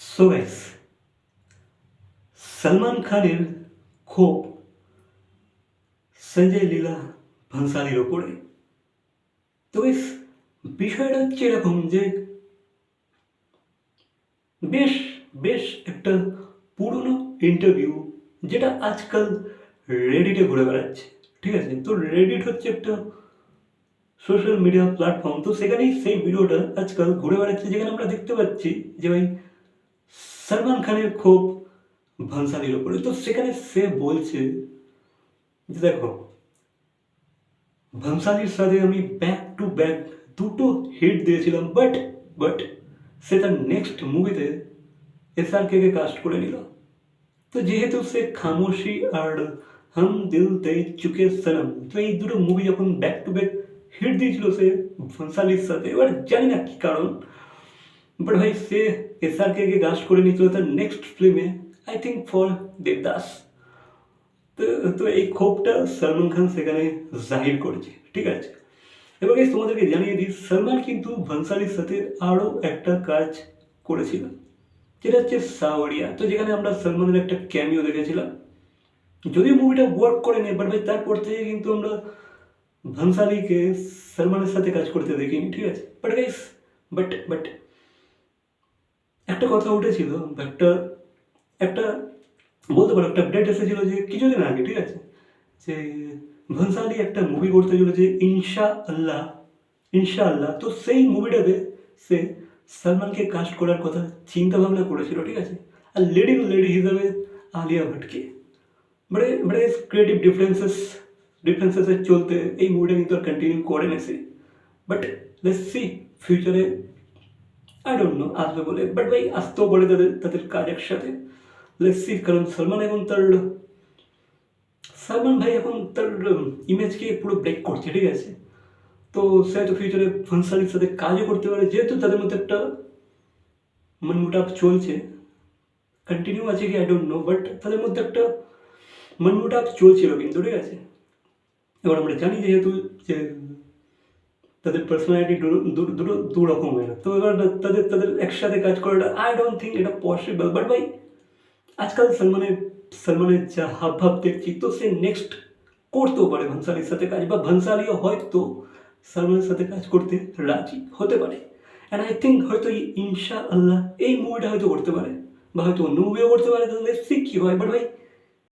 So guys Salman খানের ক্ষোভ সঞ্জয় লীলা ভান্সালির ওপরে। তো বিষয়টা হচ্ছে এরকম যে বেশ বেশ একটা পুরনো ইন্টারভিউ যেটা আজকাল রেডিটে ঘুরে বেড়াচ্ছে, ঠিক আছে? তো রেডিট হচ্ছে একটা সোশ্যাল মিডিয়া প্ল্যাটফর্ম তো সেখানেই সেই ভিডিওটা আজকাল ঘুরে বেড়াচ্ছে, যেখানে আমরা দেখতে পাচ্ছি যে ভাই সলমান খানের ক্ষোভ ভান্সালির ওপরে তো সেখানে সে বলছে যে, দেখো ভান্সালির সাথে আমি ব্যাক টু ব্যাক দুটো হিট দিয়েছিলাম বাট বাট সে তার নেক্সট মুভিতে এসআরকে কে কাস্ট করে নিল। তো যেহেতু সে খামোশি আর হাম দিল দে চুকে সনম তো এই দুটো মুভি যখন ব্যাক টু ব্যাক হিট দিয়েছিল সে ভান্সালির সাথে, এবার জানি না কি কারণ বাট ভাই সে এসআরকে কে কাস্ট করে নিয়েছিল তার নেক্সট ফিল্মে আই থিঙ্ক ফর দেবদাস তো তো এই ক্ষোভটা সলমান খান সেখানে জাহির করেছে ঠিক আছে এবার guys, তোমাদেরকে জানিয়ে দিই সলমান কিন্তু ভান্সালির সাথে আরও একটা কাজ করেছিল যেটা হচ্ছে সাওয়ারিয়া তো যেখানে আমরা সলমানের একটা ক্যামিও দেখেছিলাম যদিও মুভিটা ওয়ার্ক করে নেই বাট ভাই তারপর থেকে কিন্তু আমরা ভান্সালিকে সলমানের সাথে কাজ করতে দেখিনি ঠিক আছে বাট গাইস বাট বাট একটা কথা উঠেছিল একটা একটা বলতে পারো, একটা আপডেট এসেছিল যে কিছুদিন আগে, ঠিক আছে? যে ভনসালি একটা মুভি করতে চলেছে ইনশা আল্লাহ ইনশা আল্লাহ। তো সেই মুভিটাতে সে সালমানকে কাস্ট করার কথা চিন্তা ভাবনা করেছিল, ঠিক আছে? আর লিডিং লেডি হিসাবে আলিয়া ভটকে। মানে মানে ক্রিয়েটিভ ডিফারেন্সেস ডিফারেন্সেসের চলতে এই মুভিটা কিন্তু আর কন্টিনিউ করে না সে। বাট লেটস সি ফিউচারে আই ডোন্ট নো আসবে বলে বাট ভাই আসতেও পারে তাদের তাদের কাজ একসাথে। লেটস সি কারণ সলমান এখন তার, সালমান ভাই এখন তার ইমেজকে পুরো ব্রেক করছে, ঠিক আছে? তো সে হয়তো ফিউচারে ফনসালির সাথে কাজও করতে পারে, যেহেতু তাদের মধ্যে একটা মনমুটাপ চলছে। কন্টিনিউ আছে কি আই ডোন্ট নো বাট তাদের মধ্যে একটা মনমুটাপ চলছিল কিন্তু, ঠিক আছে? এবার আমরা জানি যেহেতু যে তাদের পার্সোনালিটি দুটো দুটো, দু রকম হয় না। তো এবার তাদের তাদের একসাথে কাজ করাটা আই ডোন্ট থিঙ্ক এটা পসিবল বাট ভাই, আজকাল সলমানের সলমানের যা হাব ভাব দেখছি, তো সে নেক্সট করতেও পারে ভনসালির সাথে কাজ, বা ভনসালিও হয়তো সলমানের সাথে কাজ করতে রাজি হতে পারে। অ্যান্ড আই থিঙ্ক হয়তো এই ইনশা আল্লাহ এই মুভিটা হয়তো করতে পারে, বা হয়তো অন্য মুভিও করতে পারে, তাহলে সে কী হয়? বাট ভাই